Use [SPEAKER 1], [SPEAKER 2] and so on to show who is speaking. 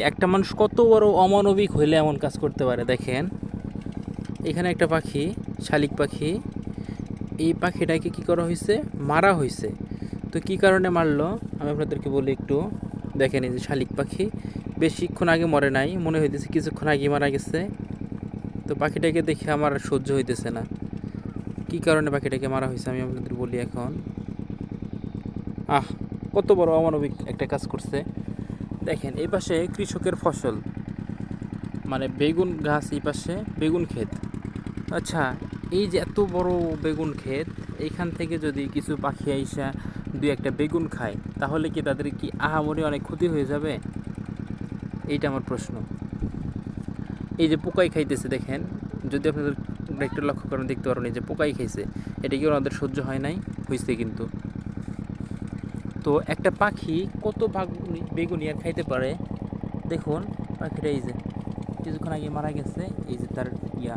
[SPEAKER 1] একটা মানুষ কত বড় অমানবিক হইলে এমন কাজ করতে পারে, দেখেন। এখানে একটা পাখি, শালিক পাখি। এই পাখিটাকে কি করা হয়েছে মারা হয়েছে তো কি কারণে মারলো? আমি আপনাদেরকে বলি একটু। দেখেন এই যে শালিক পাখি। বেশিক্ষণ আগে মরে নাই, মনে হইতেছে কিছুক্ষণ আগে মারা গেছে। তো পাখিটাকে দেখে আমার সহ্য হইতেছে না। কি কারণে পাখিটাকে মারা হয়েছে আমি আপনাদের বলি এখন। আহ, কত বড় অমানবিক একটা কাজ করছে। দেখেন, এই পাশে কৃষকের ফসল। মানে বেগুন গাছ এই পাশে, বেগুন ক্ষেত। আচ্ছা এই যে এত বড় বেগুন ক্ষেত, এইখান থেকে যদি কিছু পাখি আইসা দু একটা বেগুন খায়, তাহলে কি তাদের কি আহামরি অনেক ক্ষতি হয়ে যাবে? এইটা আমার প্রশ্ন। এই যে পোকাই খাইতেছে, দেখেন, যদি আপনাদের একটু লক্ষ্য করেন, দেখতে পারেন এই যে পোকাই খাইছে, এটা কি ওনাদের সহ্য হয় নাই? হয়েছে কিন্তু। তো একটা পাখি কত বাগুনি বেগুনি আর খাইতে পারে? দেখুন, পাখিটা এই যে, কিছুক্ষণ আগে মারা গেছে, এই যে তার ইয়া।